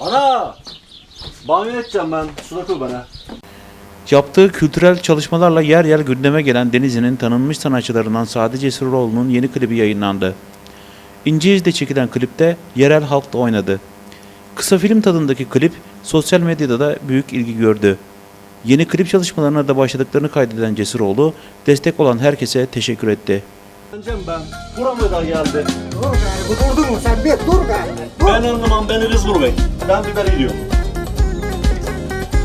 Ana! Banyo edeceğim ben. Su dökül bana. Yaptığı kültürel çalışmalarla yer yer gündeme gelen Denizli'nin tanınmış sanatçılarından Sadi Cesuroğlu'nun yeni klibi yayınlandı. İnceiz'de çekilen klipte yerel halk da oynadı. Kısa film tadındaki klip sosyal medyada da büyük ilgi gördü. Yeni klip çalışmalarına da başladıklarını kaydeden Cesuroğlu, destek olan herkese teşekkür etti. Edeceğim ben. Burama da geldi. Dur gari, bu durdun mu sen? Bir dur gari. Dur. Ben anlamam beni biz vurmayın. Ben biber gidiyorum.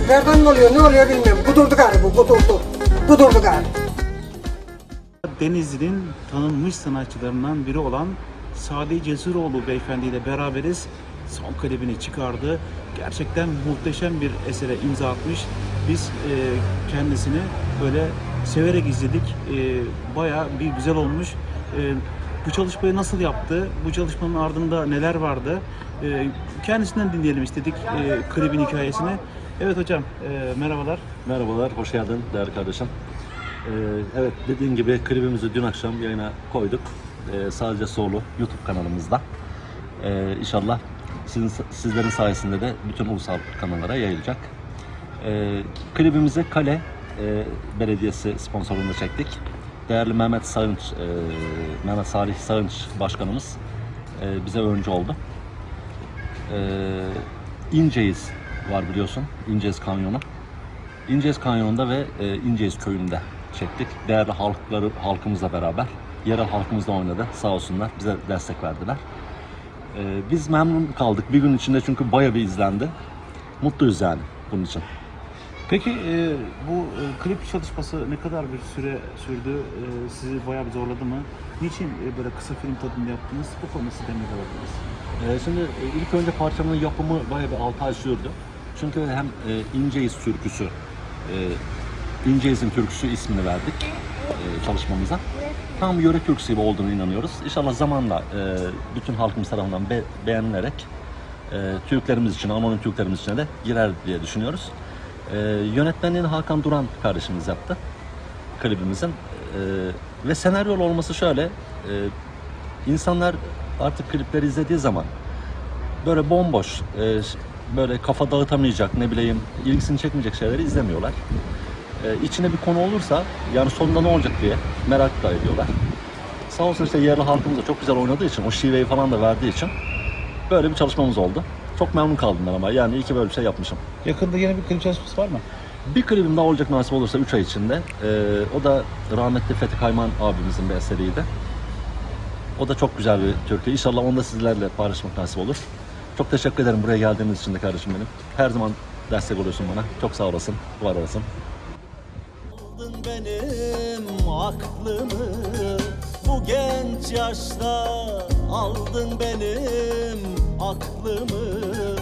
Nereden ne oluyor, ne oluyor bilmiyorum. Bu durdu gari bu, durdu. Bu durdu gari. Denizli'nin tanınmış sanatçılarından biri olan Sadi Cesuroğlu beyefendi ile beraberiz. Son klibini çıkardı. Gerçekten muhteşem bir esere imza atmış. Biz e, kendisini böyle severek izledik. E, bayağı bir güzel olmuş. E, bu çalışmayı nasıl yaptı? Bu çalışmanın ardında neler vardı? E, kendisinden dinleyelim istedik e, klibin hikayesini. Evet hocam, e, merhabalar. Merhabalar, hoş geldin değerli kardeşim. Ee, evet, dediğin gibi klibimizi dün akşam yayına koyduk. Ee, sadece solo YouTube kanalımızda. Ee, inşallah sizin, sizlerin sayesinde de bütün ulusal kanallara yayılacak. Ee, klibimizi Kale e, Belediyesi sponsorluğunda çektik. Değerli Mehmet Sağınç, e, Mehmet Salih Sağınç Başkanımız e, bize öncü oldu. Ee, İnceyiz var biliyorsun, İnceyiz Kanyonu. İnceyiz Kanyonu'nda ve e, İnceyiz Köyü'nde çektik. Değerli halkları halkımızla beraber. Yerel halkımızla oynadı. Sağ olsunlar. Bize destek verdiler. E, biz memnun kaldık. Bir gün içinde çünkü bayağı bir izlendi. Mutluyuz yani bunun için. Peki e, bu e, klip çalışması ne kadar bir süre sürdü? E, sizi bayağı bir zorladı mı? Niçin e, böyle kısa film tadında yaptınız? Bu konuda sizden ne alabiliriz? E, şimdi e, ilk önce parçanın yapımı bayağı bir 6 ay sürdü. Çünkü hem e, İnceyiz türküsü, e, İnceyiz türküsü ismini verdik e, çalışmamıza. Tam yöre türküsü gibi olduğunu inanıyoruz. İnşallah zamanla e, bütün halkımız tarafından be- beğenilerek e, Türklerimiz için, anonim Türklerimiz için de girer diye düşünüyoruz. E, yönetmenliğini Hakan Duran kardeşimiz yaptı klibimizin. E, ve senaryolu olması şöyle, e, insanlar artık klipleri izlediği zaman böyle bomboş, e, böyle kafa dağıtamayacak, ne bileyim ilgisini çekmeyecek şeyleri izlemiyorlar. E, içine bir konu olursa yani sonunda ne olacak diye merak da ediyorlar. Sağ olsun işte yerli halkımız da çok güzel oynadığı için, o şiveyi falan da verdiği için böyle bir çalışmamız oldu. Çok memnun kaldım ben ama yani iyi ki böyle bir şey yapmışım. Yakında yeni bir klip çalışması var mı? Bir klibim daha olacak nasip olursa 3 ay içinde. E, o da rahmetli Fethi Kayman abimizin bir eseriydi. O da çok güzel bir türkü. İnşallah onu da sizlerle paylaşmak nasip olur. Çok teşekkür ederim buraya geldiğiniz için de kardeşim benim. Her zaman destek oluyorsun bana. Çok sağ olasın, var olasın. Aldın benim aklımı bu genç yaşta aldın benim aklımı